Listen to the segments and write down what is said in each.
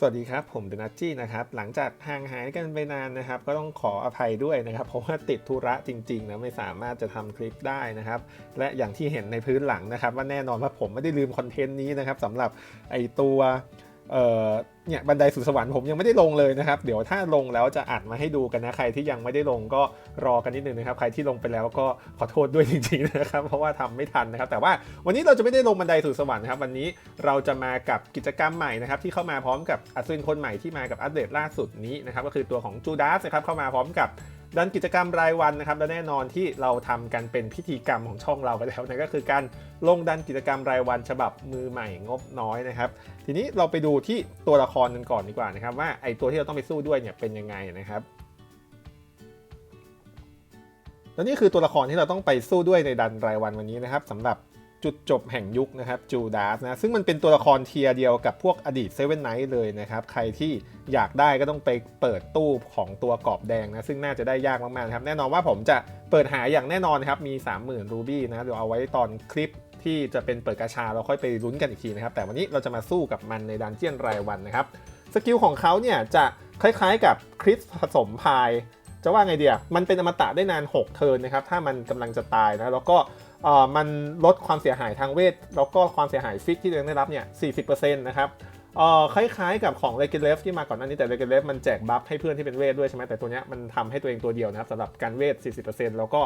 สวัสดีครับ ผมเดนัจจี้นะครับ หลังจากห่างหายกันไปนานนะครับ ก็ต้องขออภัยด้วยนะครับ เพราะว่าติดธุระจริงๆนะไม่สามารถจะทำคลิปได้นะครับ และอย่างที่เห็นในพื้นหลังนะครับ ว่าแน่นอนว่าผมไม่ได้ลืมคอนเทนต์นี้นะครับสำหรับไอตัว เออเนี่ยบันไดสู่สวรรค์ผมยังไม่ได้ลงเลยนะครับ เดี๋ยวถ้าลงแล้วจะอัดมาให้ดูกันนะใครที่ยังไม่ได้ลงก็รอกันนิดนึงนะครับใครที่ลงไปแล้วก็ขอโทษด้วยจริงๆนะครับเพราะว่าทำไม่ทันนะครับ แต่ว่าวันนี้เราจะไม่ได้ลงบันไดสู่สวรรค์นะครับวันนี้เราจะมากับกิจกรรมใหม่นะครับที่เข้ามาพร้อมกับอัศวินคนใหม่ที่มากับอัปเดตล่าสุดนี้นะครับก็คือตัวของจูดาสนะครับเข้ามาพร้อมกับ ดันกิจกรรมรายวันนะครับและแน่นอนที่เราทำกันเป็นพิธีกรรมของช่องเราไปแล้วนะก็คือการลงดันกิจกรรมรายวันฉบับมือใหม่งบน้อยนะครับ ทีนี้เราไปดูที่ตัวละครกันก่อนดีกว่านะครับว่าไอตัวที่เราต้องไปสู้ด้วยเนี่ยเป็นยังไงนะครับแล้วนี่คือตัวละครที่เราต้องไปสู้ด้วยในดันรายวันวันนี้นะครับสำหรับ จุดจบแห่งยุคนะครับจูดาสนะซึ่งมันเป็นตัวละครเทียร์เดียวกับพวกอดีตเซเว่นไนท์เลยนะครับ ใครที่อยากได้ก็ต้องไปเปิดตู้ของตัวกรอบแดงนะ ซึ่งน่าจะได้ยากมากๆนะครับ แน่นอนว่าผมจะเปิดหาอย่างแน่นอนครับ มี 30,000 รูบี้นะเดี๋ยวเอาไว้ตอนคลิปที่จะเป็นเปิดกาชาเราค่อยไปลุ้นกันอีกทีนะครับ แต่วันนี้เราจะมาสู้กับมันในดันเจียนรายวันนะครับสกิลของเขาเนี่ยจะคล้ายๆกับคริสผสมพายจะว่าไงเดียมันเป็นอมตะได้นาน 6 เทิร์นนะครับถ้ามันกำลังจะตายนะแล้วก็ มันลดความเสียหายทางเวท แล้วก็ความเสียหายฟิกที่ตัวเองได้รับเนี่ย 40%นะครับเอ่อคล้ายๆกับของเลกิเลฟที่มาก่อนหน้านี้แต่เลกิเลฟมันแจกบัฟให้เพื่อนที่เป็นเวทด้วยใช่ไหมแต่ตัวเนี้ยมันทำให้ตัวเองตัวเดียวนะครับสำหรับการเวท 40%แล้วก็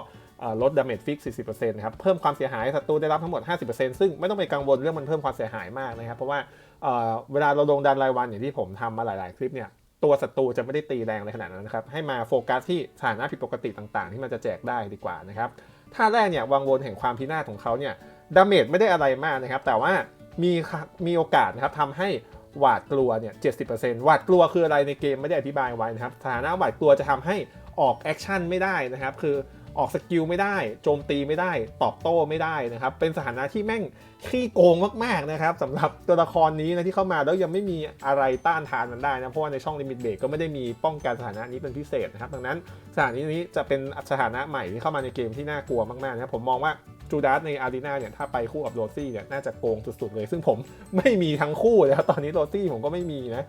ลดดาเมจฟิก 40%นะครับเพิ่มความเสียหายศัตรูได้รับทั้งหมด 50%ซึ่งไม่ต้องไปกังวลเรื่องมันเพิ่มความเสียหายมากนะครับเพราะว่าเอ่อเวลาเราลงดันรายวันอย่างที่ผมทำมาหลาย ๆ คลิปเนี่ยตัวศัตรูจะไม่ได้ตีแรงเลยขนาดนั้นนะครับให้มาโฟกัสที่สถานะผิดปกติต่างๆ ที่มันจะแจกได้ดีกว่านะครับ ท่าแรกเนี่ยวังวนแห่งความพินาศของเขาเนี่ยดาเมจไม่ได้อะไรมากนะครับ แต่ว่ามีมีโอกาสนะครับทำให้หวาดกลัวเนี่ย70%หวาดกลัวคืออะไรในเกมไม่ได้อธิบายไว้นะครับสถานะหวาดกลัวจะทำให้ออกแอคชั่นไม่ได้นะครับ คือ ออกสกิลไม่ได้ โจมตีไม่ได้ ตอบโต้ไม่ได้นะครับ เป็นสถานะที่แม่งขี้โกงมากๆนะครับสำหรับตัวละครนี้นะที่เข้ามาแล้วยังไม่มีอะไรต้านทานมันได้นะ เพราะว่าในช่องลิมิตเบรกก็ไม่ได้มีป้องกันสถานะนี้เป็นพิเศษนะครับ ดังนั้นสถานะนี้จะเป็นสถานะใหม่ที่เข้ามาในเกมที่น่ากลัวมากๆนะครับผมมองว่าจูดาสในอารีนาเนี่ยถ้าไปคู่กับโรซี่เนี่ยน่าจะโกงสุดๆเลย ซึ่งผมไม่มีทั้งคู่เลยครับตอนนี้โรซี่ผมก็ไม่มีนะ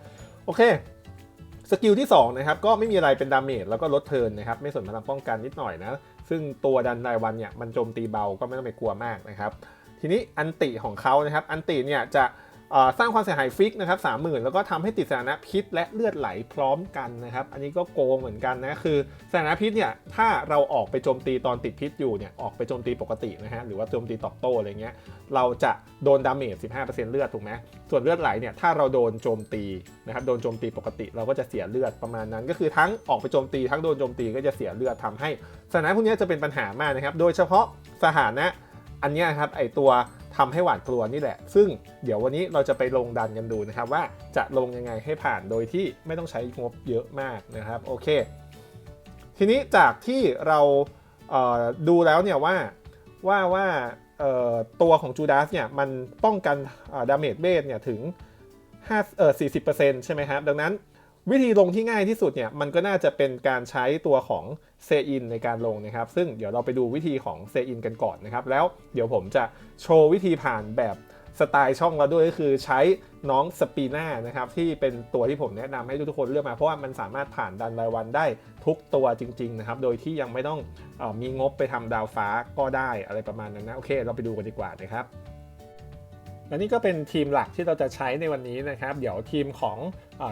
โอเค สกิลที่2นะครับก็ไม่มีอะไรเป็นดาเมจแล้วก็ลดเทิร์นนะครับไม่สนพลังป้องกันนิดหน่อยนะ ซึ่งตัวดันรายวันเนี่ยมันโจมตีเบาก็ไม่ต้องไปกลัวมากนะครับ ทีนี้อันติของเขานะครับอันติเนี่ยจะ สร้างความเสียหายฟิกนะครับสามหมื่นแล้วก็ทำให้ติดสถานะพิษและเลือดไหลพร้อมกันนะครับ อันนี้ก็โกงเหมือนกันนะคือสถานะพิษเนี่ยถ้าเราออกไปโจมตีตอนติดพิษอยู่เนี่ยออกไปโจมตีปกตินะฮะหรือว่าโจมตีตอบโต้อะไรเงี้ยเราจะโดนดาเมจ15%เลือดถูกไหมส่วนเลือดไหลเนี่ยถ้าเราโดนโจมตีนะครับโดนโจมตีปกติเราก็จะเสียเลือดประมาณนั้น ก็คือทั้งออกไปโจมตีทั้งโดนโจมตีก็จะเสียเลือดทำให้สถานะพวกนี้จะเป็นปัญหามากนะครับโดยเฉพาะสถานะอันนี้ครับไอตัว ทำให้หวาดกลัวนี่แหละ ซึ่งเดี๋ยววันนี้เราจะไปลงดันกันดูนะครับ ว่าจะลงยังไงให้ผ่านโดยที่ไม่ต้องใช้งบเยอะมากนะครับโอเค ทีนี้จากที่เราเดูแล้วเนี่ยว่าว่าว่าตัวของจูดาสเนี่ยมันป้องกันดาเมจเบสเนี่ยถึง5เอ่อ40%ใช่ไหมครับดังนั้น วิธีลงที่ง่ายที่สุดเนี่ยมันก็น่าจะเป็นการใช้ตัวของเซอินในการลงนะครับ ซึ่งเดี๋ยวเราไปดูวิธีของเซอินกันก่อนนะครับ แล้วเดี๋ยวผมจะโชว์วิธีผ่านแบบสไตล์ช่องเราด้วยก็คือใช้น้องสปีน่านะครับที่เป็นตัวที่ผมแนะนำให้ทุกคนเลือกมาเพราะว่ามันสามารถผ่านดันรายวันได้ทุกตัวจริงๆนะครับโดยที่ยังไม่ต้องออมีงบไปทำดาวฟ้าก็ได้อะไรประมาณนั้นนะโอเค เราไปดูกันดีกว่านะครับ และนี่ก็เป็นทีมหลักที่เราจะใช้ในวันนี้นะครับ เดี๋ยวทีมของ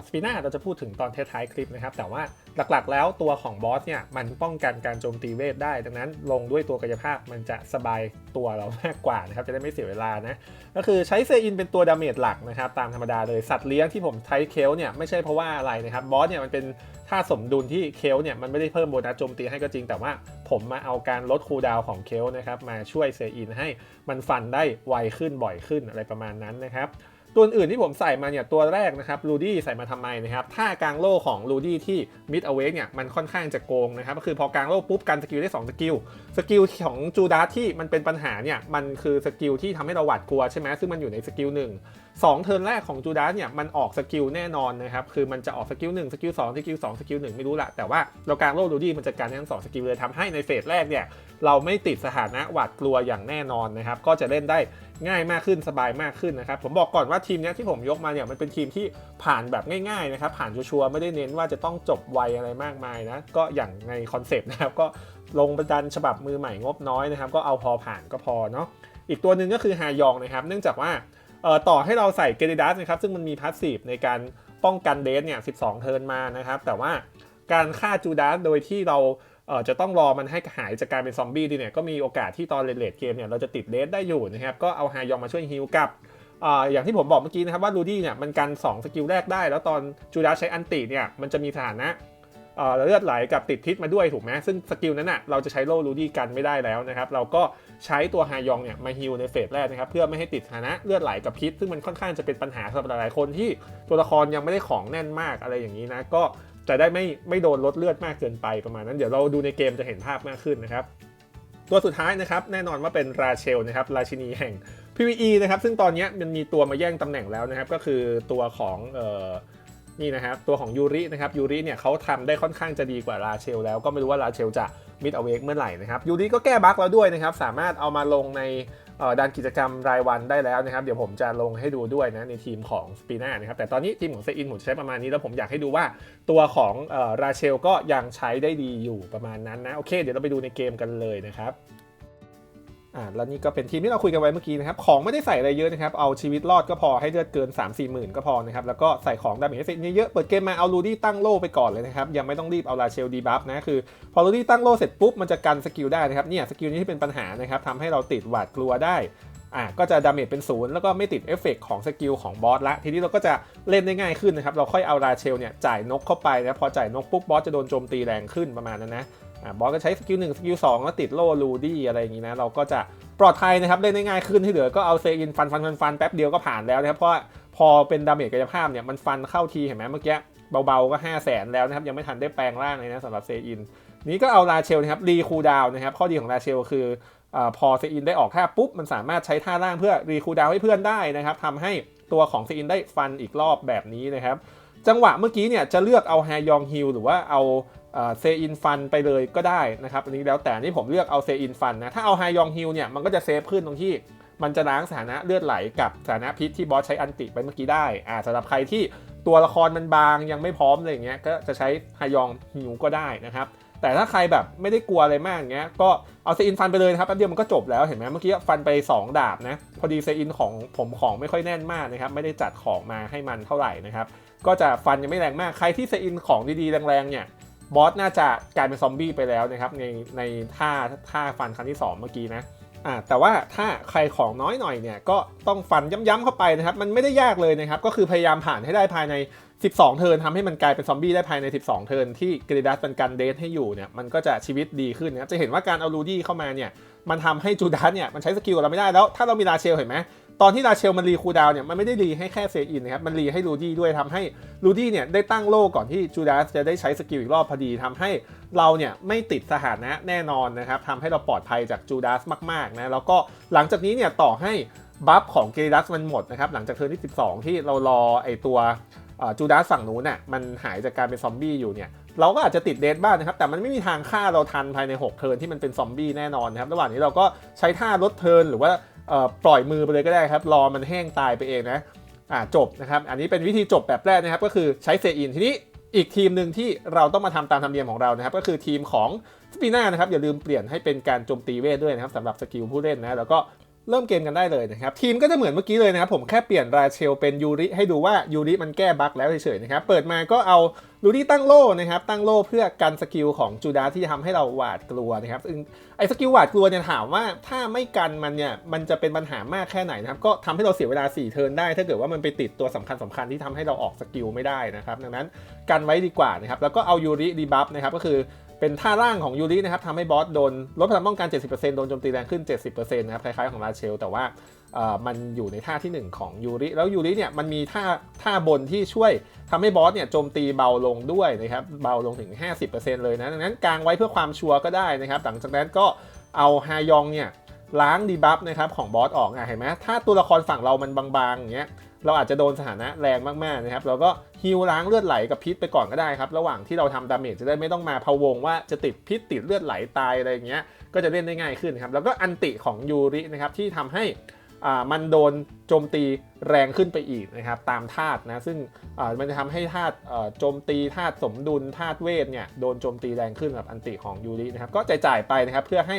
สปีน่าเราจะพูดถึงตอนท้ายๆคลิปนะครับ แต่ว่า หลักๆ แล้วตัวของบอสเนี่ยมันป้องกันการโจมตีเวทได้ ดังนั้นลงด้วยตัวกายภาพมันจะสบายตัวเรามากกว่านะครับจะได้ไม่เสียเวลานะก็คือใช้เซอินเป็นตัวดาเมจหลักนะครับตามธรรมดาเลยสัตว์เลี้ยงที่ผมใช้เคลเนี่ยไม่ใช่เพราะว่าอะไรนะครับบอสเนี่ยมันเป็นท่าสมดุลที่เคลเนี่ยมันไม่ได้เพิ่มโบนัสโจมตีให้ก็จริง แต่ว่าผมมาเอาการลดคูลดาวของเคลนะครับมาช่วยเซอินให้มันฟันได้ไวขึ้นบ่อยขึ้นอะไรประมาณนั้นนะครับ ตัวอื่นที่ผมใส่มาเนี่ยตัวแรกนะครับลูดี้ใส่มาทำไมนะครับท่ากลางโล่ของลูดี้ที่มิดเอาเวกเนี่ยมันค่อนข้างจะโกงนะครับก็คือพอกลางโล่ปุ๊บกันสกิลได้2สกิลสกิลของจูดาที่มันเป็นปัญหาเนี่ยมันคือสกิลที่ทำให้เราหวาดกลัวใช่ไหมซึ่งมันอยู่ในสกิลหนึ่ง2เทิร์นแรกของจูดาเนี่ยมันออกสกิลแน่นอนนะครับคือมันจะออกสกิล1สกิล2สกิล2สกิล1ไม่รู้ละแต่ว่าเรากลางโลดูดี้มันจะการทั้งสองสกิลเลยทำให้ในเฟสแรกเนี่ยเราไม่ติดสถานะหวาดกลัวอย่างแน่นอนนะครับก็จะเล่นได้ ง่ายมากขึ้นสบายมากขึ้นนะครับ ผมบอกก่อนว่าทีมนี้ที่ผมยกมาเนี่ยมันเป็นทีมที่ผ่านแบบง่ายๆนะครับผ่านชัวร์ๆไม่ได้เน้นว่าจะต้องจบไวอะไรมากมายนะก็อย่างในคอนเซปต์นะครับก็ลงประจันฉบับมือใหม่งบน้อยนะครับ ก็เอาพอผ่านก็พอเนาะอีกตัวหนึ่งก็คือฮายองนะครับ เนื่องจากว่าเอ่อต่อให้เราใส่เกเรดัสนะครับซึ่งมันมีพาสซีฟในการป้องกันเดสเนี่ย 12 เทิร์นมานะครับ แต่ว่าการฆ่าจูดัสโดยที่เรา จะต้องรอมันให้หายจากการเป็นซอมบี้ดีเนี่ยก็มีโอกาสที่ตอนเลดเกมเนี่ยเราจะติดเดได้อยู่นะครับก็เอาฮายองมาช่วยฮิลกับอ่าอย่างที่ผมบอกเมื่อกี้นะครับว่าลูดี้เนี่ยมันกัน 2 สกิลแรกได้ แล้วตอนจูดัสใช้อันติเนี่ยมันจะมีสถานะเอ่อเลือดไหลกับติดพิษมาด้วยถูกไหมซึ่งสกิลนั้นน่ะเราจะใช้โล่รูดี้กันไม่ได้แล้วนะครับเราก็ใช้ตัวฮายองเนี่ยมาฮิลในเฟสแรกนะครับเพื่อไม่ให้ติดฐานะเลือดไหลกับพิษ ซึ่งมันค่อนข้างจะเป็นปัญหาสำหรับหลายๆคนที่ตัวละครยังไม่ได้ของแน่นมากอะไรอย่างนี้นะก็ จะได้ไม่ไม่โดนลดเลือดมากเกินไปประมาณนั้น เดี๋ยวเราดูในเกมจะเห็นภาพมากขึ้นนะครับ ตัวสุดท้ายนะครับแน่นอนว่าเป็นราเชลนะครับราชินีแห่ง PVE นะครับซึ่งตอนนี้มันมีตัวมาแย่งตำแหน่งแล้วนะครับ ก็คือตัวของออนี่นะครับตัวของยูรินะครับยูริเนี่ยเขาทำได้ค่อนข้างจะดีกว่าราเชลแล้วก็ไม่รู้ว่าราเชลจะมิดเอาเวกเมื่อไหร่นะครับยูริก็แก้บั๊กแล้วด้วยนะครับ สามารถเอามาลงใน ด้านกิจกรรมรายวันได้แล้วนะครับ เดี๋ยวผมจะลงให้ดูด้วยนะในทีมของสปีน่านะครับ แต่ตอนนี้ทีมของเซอินผมใช้ประมาณนี้แล้วผมอยากให้ดูว่าตัวของอราเชลก็ยังใช้ได้ดีอยู่ประมาณนั้นนะ โอเค เดี๋ยวเราไปดูในเกมกันเลยนะครับ อ่าแล้วนี่ก็เป็นทีมที่เราคุยกันไว้เมื่อกี้นะครับ ของไม่ได้ใส่อะไรเยอะนะครับ เอาชีวิตรอดก็พอให้เลือดเกิน 3 4หมื่นก็พอนะครับ แล้วก็ใส่ของดาเมจเสร็จเยอะๆเปิดเกมมาเอาลูดี้ตั้งโล่ไปก่อนเลยนะครับ ยังไม่ต้องรีบเอาลาเชลดีบัฟนะ คือ พอลูดี้ตั้งโล่เสร็จปุ๊บ มันจะกันสกิลได้นะครับ เนี่ยสกิลนี้ที่เป็นปัญหานะครับทำให้เราติดหวาดกลัวได้อะก็จะดาเมจเป็นศูนย์แล้วก็ไม่ติดเอฟเฟกต์ของสกิลของบอสละ ทีนี้เราก็จะเล่นได้ง่ายขึ้นนะครับ เราค่อยเอาราเชลเนี่ยจ่ายนกเข้าไปนะพอจ่ายนกปุ๊บบอสจะโดนโจมตีแรงขึ้นประมาณนั้นนะ บอสก็ใช้สกิลหนึ่งสกิลสองแล้วติดโล่ลูดี้อะไรอย่างนี้นะ เราก็จะปลอดภัยนะครับ เล่นได้ง่ายขึ้นที่เหลือก็เอาเซอินฟันฟันฟันฟันแป๊บเดียวก็ผ่านแล้วนะครับ เพราะพอเป็นดาเมจกายภาพเนี่ยมันฟันเข้าทีเห็นไหมเมื่อกี้เบาๆก็ 5 0 0แสนแล้วนะครับ ยังไม่ทันได้แปลงร่างเลยนะสำหรับเซอิน นี้ก็เอาราเชลนะครับรีคูลดาวนะครับ ข้อดีของราเชลคืออพอเซอินได้ออกท่าปุ๊บมันสามารถใช้ท่าล่างเพื่อรีคูลดาวให้เพื่อนได้นะครับทำให้ตัวของเซอินได้ฟันอีกรอบแบบนี้นะครับ จังหวะเมื่อกี้เนี่ยจะเลือกเอาแฮยองฮิลหรือว่าเอาเซอินฟันไปเลยก็ได้นะครับอันนี้แล้วแต่นี่ผมเลือกเอาเซอินฟันนะถ้าเอาไฮยองฮิลเนี่ยมันก็จะเซฟขึ้นตรงที่มันจะล้างสถานะเลือดไหลกับสถานะพิษที่บอสใช้อันติไปเมื่อกี้ได้อ่าสำหรับใครที่ตัวละครมันบางยังไม่พร้อมอะไรอย่างเงี้ยก็จะใช้ไฮยองฮิลก็ได้นะครับแต่ถ้าใครแบบไม่ได้กลัวอะไรมากอย่างเงี้ยก็เอาเซอินฟันไปเลยนะครับแป๊บเดียวมันก็จบแล้วเห็นไหมเมื่อกี้ฟันไป 2 ดาบนะพอดีเซอินของผมของไม่ค่อยแน่นมากนะครับไม่ได้จัดของมาให้มันเท่าไหร่นะครับ ก็จะฟันยังไม่แรงมาก ใครที่เซอินของดีๆ แรงๆเนี่ยบอสน่าจะกลายเป็นซอมบี้ไปแล้วนะครับในในท่าท่าฟันครั้งที่ 2 เมื่อกี้นะอ่าแต่ว่าถ้าใครของน้อยหน่อยเนี่ยก็ต้องฟันย้ำๆเข้าไปนะครับ มันไม่ได้ยากเลยนะครับ ก็คือพยายามผ่านให้ได้ภายใน 12 เทิร์นทำให้มันกลายเป็นซอมบี้ได้ภายใน 12 เทิร์นที่กริดัสเป็นการเดทให้อยู่เนี่ยมันก็จะชีวิตดีขึ้นนะครับจะเห็นว่าการเอาลูดี้เข้ามาเนี่ยมันทำให้จูดัสเนี่ยมันใช้สกิลกับเราไม่ได้แล้ว ถ้าเรามีราเชลเห็นไหม ตอนที่ราเชลมันรีคูดาวเนี่ยมันไม่ได้รีให้แค่เซอินนะครับมันรีให้ลูดี้ด้วยทำให้ลูดี้เนี่ยได้ตั้งโล่ก่อนที่จูดาสจะได้ใช้สกิลอีกรอบพอดีทำให้เราเนี่ยไม่ติดสถานะแน่นอนนะครับทำให้เราปลอดภัยจากจูดาสมากๆนะแล้วก็หลังจากนี้เนี่ยต่อให้บัฟของเกดัสมันหมดนะครับหลังจากเทิร์นที่ 12 ที่เรารอไอตัวจูดาสฝั่งนู้นน่ะมันหายจากการเป็นซอมบี้อยู่เนี่ยเราก็อาจจะติดเดทบ้างนะครับ แต่มันไม่มีทางฆ่าเราทันภายใน 6 เทิร์นที่มันเป็นซอมบี้แน่นอนนะครับ ระหว่างนี้เราก็ใช้ท่าลดเทิร์นหรือว่า ปล่อยมือไปเลยก็ได้ครับ รอมันแห้งตายไปเองนะอ่าจบนะครับ อันนี้เป็นวิธีจบแบบแรกนะครับก็คือใช้เซอินทีนี้อีกทีมหนึ่งที่เราต้องมาทำตามธรรมเนียมของเรานะครับ ก็คือทีมของสปีน่านะครับอย่าลืมเปลี่ยนให้เป็นการโจมตีเวทด้วยนะครับสำหรับสกิลผู้เล่นนะแล้วก็ เริ่มเกมกันได้เลยนะครับ ทีมก็จะเหมือนเมื่อกี้เลยนะครับ ผมแค่เปลี่ยนราเชลเป็นยูริให้ดูว่ายูริมันแก้บั๊กแล้วเฉยๆนะครับ เปิดมาก็เอาลูดี้ตั้งโล่นะครับ ตั้งโล่เพื่อกันสกิลของจูดาที่จะทำให้เราหวาดกลัวนะครับซึ่งไอ้สกิลหวาดกลัวเนี่ยถามว่าถ้าไม่กันมันเนี่ยมันจะเป็นปัญหามากแค่ไหนนะครับ ก็ทำให้เราเสียเวลา 4 เทิร์นได้ ถ้าเกิดว่ามันไปติดตัวสำคัญสำคัญที่ทำให้เราออกสกิลไม่ได้นะครับ ดังนั้นกันไว้ดีกว่านะครับ แล้วก็เอายูริดีบัฟนะครับก็คือ เป็นท่าร่างของยูรินะครับทำให้บอสโดนลดพลังป้องกัน 70%โดนโจมตีแรงขึ้น 70%นะครับคล้ายๆของราเชล แต่ว่ามันอยู่ในท่าที่ 1 ของยูริ แล้วยูริเนี่ยมันมีท่าท่าบนที่ช่วยทำให้บอสเนี่ยโจมตีเบาลงด้วยนะครับเบาลงถึง 50%เลยนะดังนั้นกางไว้เพื่อความชัวร์ก็ได้นะครับหลังจากนั้นก็เอาฮายองเนี่ยล้างดีบัฟนะครับของบอสออกอะเห็นไหมถ้าตัวละครฝั่งเรามันบางๆอย่างเงี้ย เราอาจจะโดนสถานะแรงมากๆนะครับเราก็ฮิวล้างเลือดไหลกับพิษไปก่อนก็ได้ครับ ระหว่างที่เราทำดาเมจจะได้ไม่ต้องมาพะวงว่าจะติดพิษติดเลือดไหลตายอะไรอย่างเงี้ยก็จะเล่นได้ง่ายขึ้นครับแล้วก็อันติของยูรินะครับที่ทำให้อ่ามันโดนโจมตีแรงขึ้นไปอีกนะครับตามธาตุนะซึ่งอ่ามันจะทำให้ธาตุโจมตีธาตุสมดุลธาตุเวทเนี่ยโดนโจมตีแรงขึ้นกับอันติของยูรินะครับก็จ่ายๆไปนะครับเพื่อให้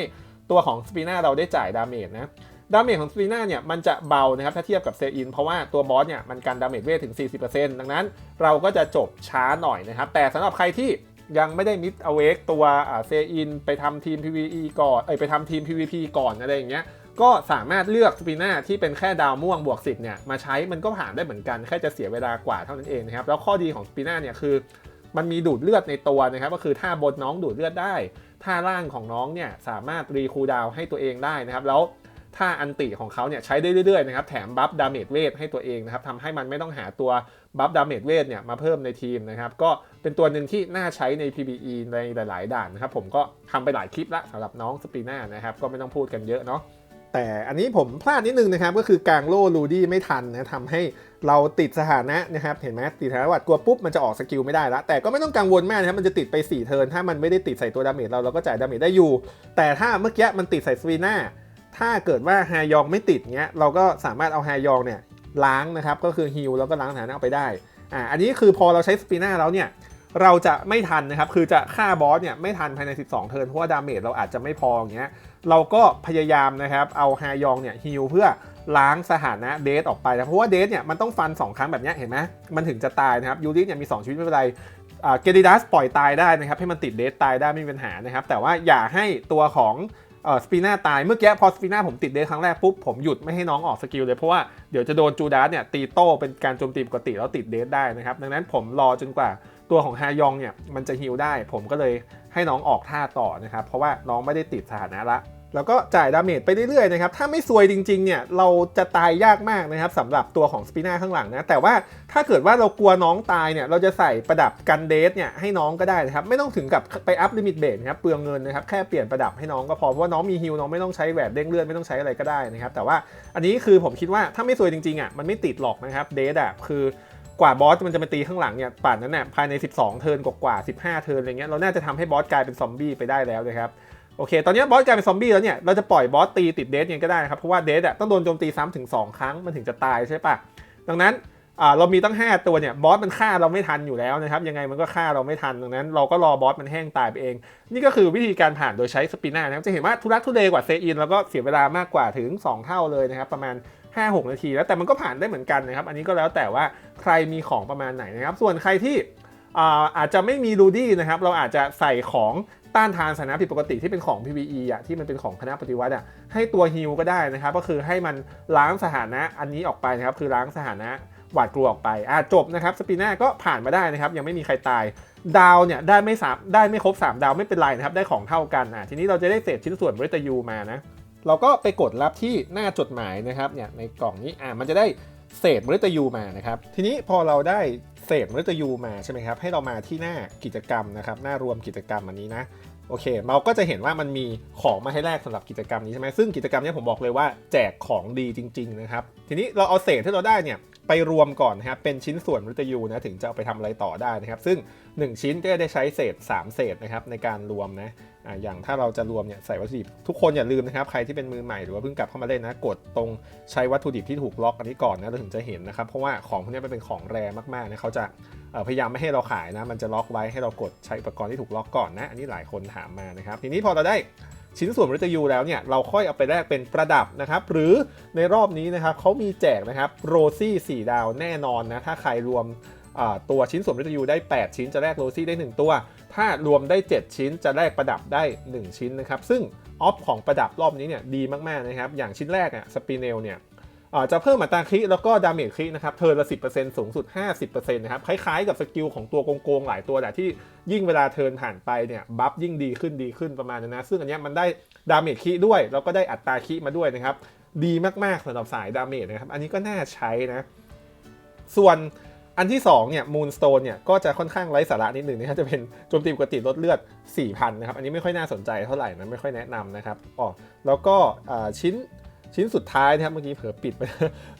ตัวของสปีน่าเราได้จ่ายดาเมจนะ ดาเมจของสปีน่าเนี่ยมันจะเบานะครับถ้าเทียบกับเซอินเพราะว่าตัวบอสเนี่ยมันกันดาเมจเวทถึง 40%ดังนั้นเราก็จะจบช้าหน่อยนะครับ แต่สำหรับใครที่ยังไม่ได้มิดอเวกตัวเซอินไปทำทีม PVE ก่อนเอ้ยไปทำทีม PVP ก่อนอะไรอย่างเงี้ยก็สามารถเลือกสปีน่าที่เป็นแค่ดาวม่วงบวก 10เนี่ยมาใช้มันก็ผ่านได้เหมือนกัน แค่จะเสียเวลากว่าเท่านั้นเองนะครับ แล้วข้อดีของสปีน่าเนี่ยคือมันมีดูดเลือดในตัวนะครับ ก็คือท่าบนน้องดูดเลือดได้ท่าล่างของน้องเนี่ยสามารถรีคูดาวให้ตัวเองได้นะครับ แล้ว ท่าอันติของเขาเนี่ยใช้ได้เรื่อยๆนะครับแถมบัฟดาเมจเวทให้ตัวเองนะครับทำให้มันไม่ต้องหาตัวบัฟดาเมจเวทเนี่ยมาเพิ่มในทีมนะครับก็เป็นตัวหนึ่งที่น่าใช้ใน PBE ในหลายๆ ด่านนะครับผมก็ทำไปหลายคลิปละสำหรับน้องสปีน่านะครับก็ไม่ต้องพูดกันเยอะเนาะแต่อันนี้ผมพลาดนิดนึงนะครับก็คือกางโล่ลูดี้ไม่ทันนะทำให้เราติดสถานะนะครับเห็นไหมติดสถานะวัดกลัวปุ๊บมันจะออกสกิลไม่ได้ละแต่ก็ไม่ต้องกังวลมากนะครับมันจะติดไป 4 เทิร์นถ้ามันไม่ได้ติดใส่ตัวดาเมจเราเราก็จ่ายดาเมจได้อยู่ แต่ถ้าเมื่อกี้มันติดใส่สวีน่า ถ้าเกิดว่าฮายองไม่ติดเงี้ยเราก็สามารถเอาฮายองเนี่ยล้างนะครับก็คือฮิลแล้วก็ล้างสถานะออกไปได้อ่าอันนี้คือพอเราใช้สปีน่าแล้วเนี่ยเราจะไม่ทันนะครับ คือจะฆ่าบอสเนี่ยไม่ทันภายใน 12 เทิร์นเพราะว่าดาเมจเราอาจจะไม่พออย่างเงี้ย เราก็พยายามนะครับ เอาฮายองเนี่ยฮิลเพื่อล้างสถานะเดทออกไปนะ เพราะว่าเดทเนี่ยมันต้องฟัน 2 ครั้งแบบเนี้ยเห็นไหมมันถึงจะตายนะครับยูริเนี่ยมี 2 ชีวิตไม่เป็นไรเกดิดัสปล่อยตายได้นะครับ ให้มันติดเดทตายได้ไม่มีปัญหานะครับ แต่ว่าอย่าให้ตัวของ เออสปีน่าตายเมื่อกี้พอสปีน่าผมติดเดทครั้งแรกปุ๊บผมหยุดไม่ให้น้องออกสกิลเลยเพราะว่าเดี๋ยวจะโดนจูดาสเนี่ยตีโต้เป็นการโจมตีปกติแล้วติดเดทได้นะครับดังนั้นผมรอจนกว่าตัวของฮายองเนี่ยมันจะฮิลได้ ผมก็เลยให้น้องออกท่าต่อนะครับเพราะว่าน้องไม่ได้ติดสถานะละ แล้วก็จ่ายดาเมจไปเรื่อยๆนะครับ ถ้าไม่ซวยจริงๆเนี่ยเราจะตายยากมากนะครับสำหรับตัวของสปิน่าข้างหลังนะ แต่ว่าถ้าเกิดว่าเรากลัวน้องตายเนี่ยเราจะใส่ประดับกันเดทเนี่ยให้น้องก็ได้นะครับ ไม่ต้องถึงกับไปอัพลิมิตเบรนะครับเปลืองเงินนะครับ แค่เปลี่ยนประดับให้น้องก็พอ เพราะว่าน้องมีฮิลน้องไม่ต้องใช้แหวนเด้งเลือดไม่ต้องใช้อะไรก็ได้นะครับ แต่ว่าอันนี้คือผมคิดว่าถ้าไม่ซวยจริงๆอะมันไม่ติดหรอกนะครับเดทอะคือกว่าบอสมันจะมาตีข้างหลังเนี่ยป่านนั้นเนี่ยภายใน 12 เทิร์นกว่าๆ15 เทิร์นอะไรเงี้ยเราน่าจะทำให้บอสกลายเป็นซอมบี้ไปได้แล้วนะครับ โอเค ตอนนี้บอสกลายเป็นซอมบี้แล้วเนี่ย เราจะปล่อยบอสตีติดเดสยังก็ได้นะครับ เพราะว่าเดสอะต้องโดนโจมตีซ้ำถึง 2 ครั้งมันถึงจะตายใช่ปะดังนั้นเรามีตั้ง 5 ตัวเนี่ยบอสมันฆ่าเราไม่ทันอยู่แล้วนะครับ ยังไงมันก็ฆ่าเราไม่ทันดังนั้น เราก็รอบอสมันแห้งตายไปเอง นี่ก็คือวิธีการผ่านโดยใช้สปิน่านะครับ จะเห็นว่าทุรักทุเลกว่าเซอินแล้วก็เสียเวลามากกว่าถึง 2 เท่าเลยนะครับ ประมาณ 5-6 นาที แล้วแต่มันก็ผ่านได้เหมือนกันนะครับ อันนี้ก็แล้วแต่ว่าใครมีของประมาณไหนนะครับ ส่วนใครที่อาอาจจะไม่มีรูดี้นะครับ เราอาจจะใส่ของ ต้านทานสถานะผิดปกติที่เป็นของ PVE อะที่มันเป็นของคณะปฏิวัติอะให้ตัวฮิลก็ได้นะครับก็คือให้มันล้างสถานะอันนี้ออกไปนะครับคือล้างสถานะหวาดกลัวออกไปอะจบนะครับสปีน่าก็ผ่านมาได้นะครับ ยังไม่มีใครตายดาวเนี่ยได้ไม่สามได้ไม่ครบ 3 ดาวไม่เป็นไรนะครับ ได้ของเท่ากันอะทีนี้เราจะได้เศษชิ้นส่วนบริตยูมานะเราก็ไปกดรับที่หน้าจดหมายนะครับเนี่ยในกล่องนี้อ่ามันจะได้เศษมฤตยูมานะครับ ทีนี้พอเราได้ เศษมฤตยูมาใช่ไหมครับ ให้เรามาที่หน้ากิจกรรมนะครับ หน้ารวมกิจกรรมอันนี้นะโอเค เราก็จะเห็นว่ามันมีของมาให้แลกสำหรับกิจกรรมนี้ใช่ไหมซึ่งกิจกรรมนี้ผมบอกเลยว่าแจกของดีจริง ๆ นะครับ ทีนี้เราเอาเศษที่เราได้เนี่ยไปรวมก่อนนะครับ เป็นชิ้นส่วนมฤตยูนะถึงจะเอาไปทำอะไรต่อได้นะครับ ซึ่ง 1 ชิ้นก็จะได้ใช้เศษ 3 เศษนะครับในการรวมนะ อ่าอย่างถ้าเราจะรวมเนี่ยใส่วัตถุดิบทุกคนอย่าลืมนะครับ ใครที่เป็นมือใหม่หรือว่าเพิ่งกลับเข้ามาเล่นนะ กดตรงใช้วัตถุดิบที่ถูกล็อกอันนี้ก่อนนะเราถึงจะเห็นนะครับ เพราะว่าของพวกนี้มันเป็นของแรมากๆนะเขาจะพยายามไม่ให้เราขายนะ มันจะล็อกไว้ให้เรากดใช้อุปกรณ์ที่ถูกล็อกก่อนนะ อันนี้หลายคนถามมานะครับ ทีนี้พอเราได้ชิ้นส่วนมฤตยูแล้วเนี่ยเราค่อยเอาไปแลกเป็นประดับนะครับ หรือในรอบนี้นะครับเขามีแจกนะครับโรซี่4ดาวแน่นอนนะถ้าใครรวม ตัวชิ้นส่วนมฤตยูได้ 8 ชิ้นจะแลกโรซี่ได้ 1 ตัว ถ้ารวมได้ 7 ชิ้นจะแลกประดับได้ 1 ชิ้นนะครับ ซึ่งออฟของประดับรอบนี้เนี่ยดีมากๆนะครับ อย่างชิ้นแรกอะสปิเนลเนี่ยจะเพิ่มอัตราคลิแล้วก็ดาเมจคลินะครับเทิร์นละ 10%สูงสุด 50%นะครับ คล้ายๆกับสกิลของตัวโกงๆ หลายตัวแต่ที่ยิ่งเวลาเทิร์นผ่านไปเนี่ยบัฟยิ่งดีขึ้นดีขึ้นประมาณนั้นนะ ซึ่งอันเนี้ยมันได้ดาเมจคลิด้วย แล้วก็ได้อัตราคลิมาด้วยนะครับ ดีมากๆสำหรับสายดาเมจนะครับ อันนี้ก็น่าใช้นะ ส่วน อันที่2เนี่ยมูนสโตนเนี่ยก็จะค่อนข้างไร้สาระนิดหนึ่งนะครับจะเป็นโจมตีปกติลดเลือด 4,000 นะครับ อันนี้ไม่ค่อยน่าสนใจเท่าไหร่นะไม่ค่อยแนะนำนะครับอ๋อแล้วก็ชิ้นชิ้นสุดท้ายนะครับเมื่อกี้เผลอปิดไป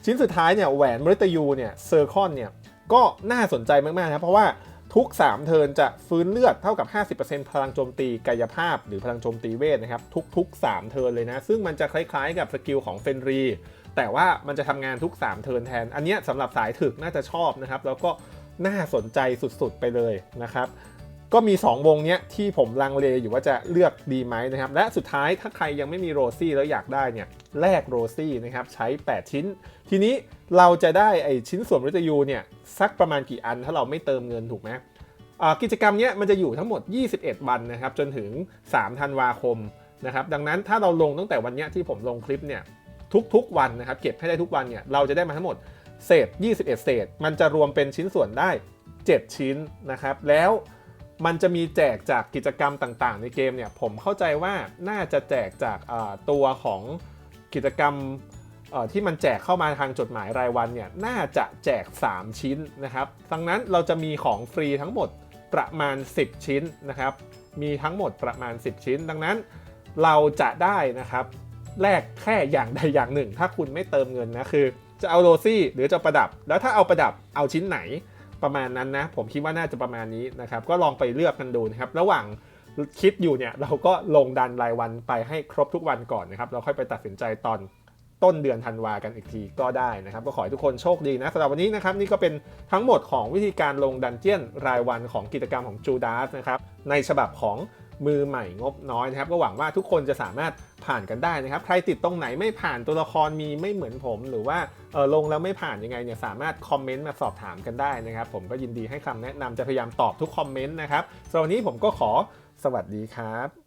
ชิ้นสุดท้ายเนี่ยแหวนมฤตยูเนี่ยเซอร์คอนเนี่ยก็น่าสนใจมากๆนะเพราะว่าทุก 3 เทิร์นจะฟื้นเลือดเท่ากับ 50%พลังโจมตีกายภาพ หรือพลังโจมตีเวทนะครับทุก ๆ 3 เทิร์นเลยนะ ซึ่งมันจะคล้ายๆ กับสกิลของเฟนรี แต่ว่ามันจะทำงานทุก 3 เทิร์นแทน อันนี้ยสำหรับสายถึกน่าจะชอบนะครับ แล้วก็น่าสนใจสุดๆไปเลยนะครับ ก็มี 2 วงเนี้ยที่ผมลังเลอยู่ว่าจะเลือกดีไหมนะครับ และสุดท้ายถ้าใครยังไม่มีโรซี่แล้วอยากได้เนี่ยแลกโรซี่นะครับใช้ 8 ชิ้น ทีนี้เราจะได้ไอชิ้นส่วนมฤตยูเนี่ยสักประมาณกี่อันถ้าเราไม่เติมเงินถูกไหมอ่ากิจกรรมเนี้ยมันจะอยู่ทั้งหมด 21 วันนะครับจนถึง 3 ธันวาคมนะครับดังนั้นถ้าเราลงตั้งแต่วันเนี้ยที่ผมลงคลิปเนี่ย ทุกๆวันนะครับเก็บให้ได้ทุกวันเนี่ยเราจะได้มาทั้งหมดเศษ 21 เศษ มันจะรวมเป็นชิ้นส่วนได้ 7 ชิ้นนะครับ แล้วมันจะมีแจกจากกิจกรรมต่างๆ ในเกมเนี่ยผมเข้าใจว่าน่าจะแจกจากตัวของกิจกรรมที่มันแจกเข้ามาทางจดหมายรายวันเนี่ยน่าจะแจก 3 ชิ้นนะครับดังนั้นเราจะมีของฟรีทั้งหมดประมาณ 10 ชิ้นนะครับ มีทั้งหมดประมาณ 10 ชิ้น ดังนั้นเราจะได้นะครับ แลกแค่อย่างใดอย่างหนึ่ง ถ้าคุณไม่เติมเงินนะคือ จะเอาโรซี่หรือจะประดับ แล้วถ้าเอาประดับเอาชิ้นไหนประมาณนั้นนะ ผมคิดว่าน่าจะประมาณนี้นะครับ ก็ลองไปเลือกกันดูนะครับ ระหว่างคิดอยู่เนี่ยเราก็ลงดันรายวันไปให้ครบทุกวันก่อนนะครับ เราค่อยไปตัดสินใจตอนต้นเดือนธันวากันอีกทีก็ได้นะครับ ก็ขอให้ทุกคนโชคดีนะสำหรับวันนี้นะครับ นี่ก็เป็นทั้งหมดของวิธีการลงดันเจียนรายวันของกิจกรรมของจูดาสนะครับในฉบับของ มือใหม่งบน้อยนะครับ ก็หวังว่าทุกคนจะสามารถผ่านกันได้นะครับ ใครติดตรงไหนไม่ผ่านตัวละครมีไม่เหมือนผม หรือว่าเออลงแล้วไม่ผ่านยังไงเนี่ยสามารถคอมเมนต์มาสอบถามกันได้นะครับ ผมก็ยินดีให้คำแนะนำจะพยายามตอบทุกคอมเมนต์นะครับสำหรับวันนี้ผมก็ขอสวัสดีครับ